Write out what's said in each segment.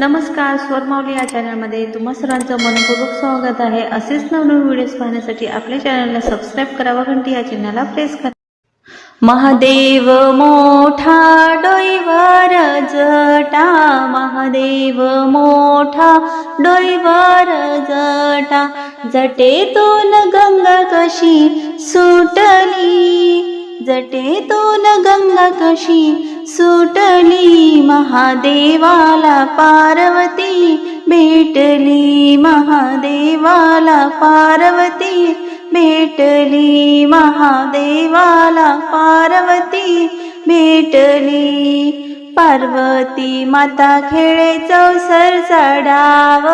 नमस्कार स्वरमावली या चॅनलमध्ये तुम्हा सर्वांचं मनपूर्वक स्वागत आहे. असेच नवनवीन व्हिडिओज पाहण्यासाठी आपल्या चॅनलला सबस्क्राईब करा व घंटी या चिन्हाला प्रेस करा. महादेव मोठा डोईवर जटा महादेव मोठा डोईवर जटा. जटेतून गंगा कशी सुटली जटेतून गंगा कशी सुटली महादेवाला पार्वती भेटली महादेवाला पार्वती भेटली महादेवाला पार्वती भेटली पार्वती माता खेळे चौसर चढाव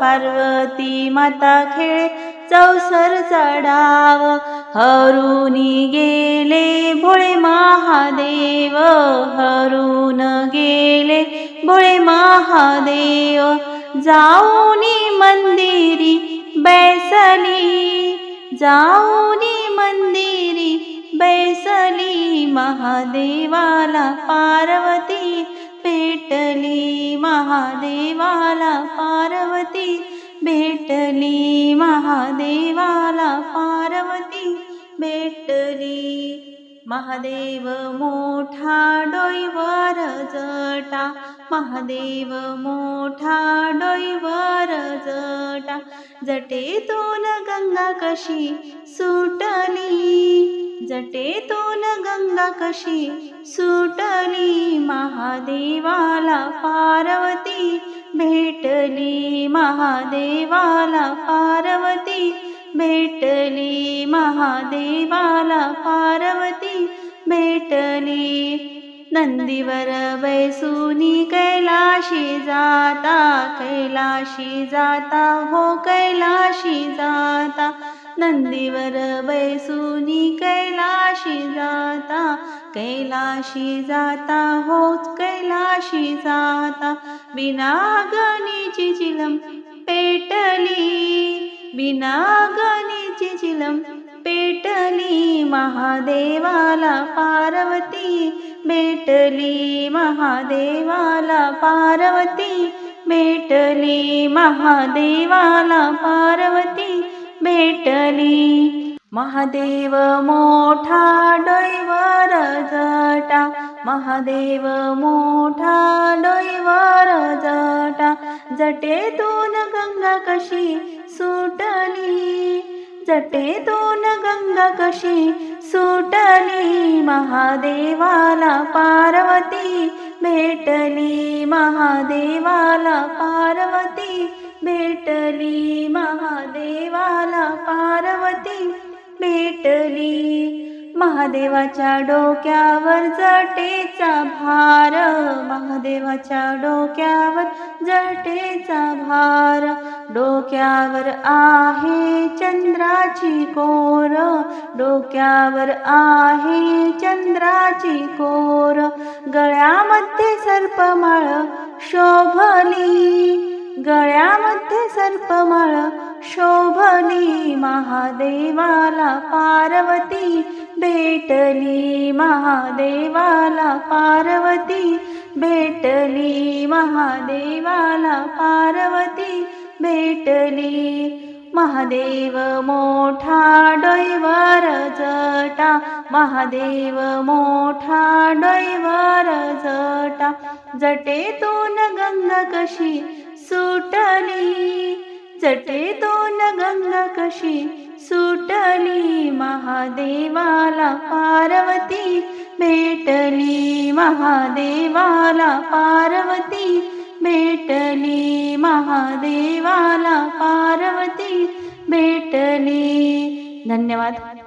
पार्वती माता खेळे चौसर चढाव. हरून गेले भोळे महादेव. हरून गेले भोळे महादेव. जाऊनी मंदिरी बैसली. जाऊनी मंदिरी बैसली. महादेवाला पार्वती पेटली महा भेटली. महादेव मोठा डोईवर जटा. महादेव मोठा डोईवर जटा. जटेतून गंगा कशी सुटली? जटेतून गंगा कशी सुटली? महादेवाला पार्वती भेटली. महादेवाला पार्वती भेटली महादेवाला पार्वती भेटली नंदीवर बैसुनी कैलाशी जाता कैलाशी जाता हो कैलाशी जाता नंदीवर बैसुनी कैलाशी जाता कैलाशी जाता हो कैलाशी जाता बिनागणीची चिलम पेटली. बिनागणीची चिलम पेटली महादेवाला पार्वती भेटली महादेवाला पार्वती भेटली महादेवाला पार्वती भेटली महादेव मोठा डोईवर जटा महादेव मोठा डोईवर जटे दोन गंगा कशी सुटली? जटे दोन गंगा कशी सुटली? महादेवाला पार्वती भेटली. महादेवाला पार्वती भेटली. महादेवाला पार्वती भेटली. महादेवाच्या डोक्यावर जटेचा भार. महादेवाच्या डोक्यावर जटेचा भार. डोक्यावर आहे चंद्राची कोर. डोक्यावर आहे चंद्राची कोर. गळ्यामध्ये सर्पमाळ शोभली. गळ्यामध्ये सर्पमाळ शोभली. महादेवाला पार्वती भेटली महादेवाला पार्वती भेटली महादेवाला पार्वती भेटली महादेव मोठा डोईवर जटा महादेव मोठा डोईवर जटा जटेतून गंगा कशी सुटली जटेतून गंगा कशी सुटली महादेवाला पार्वती भेटली. महादेवाला पार्वती भेटली. महादेवाला पार्वती भेटली. धन्यवाद.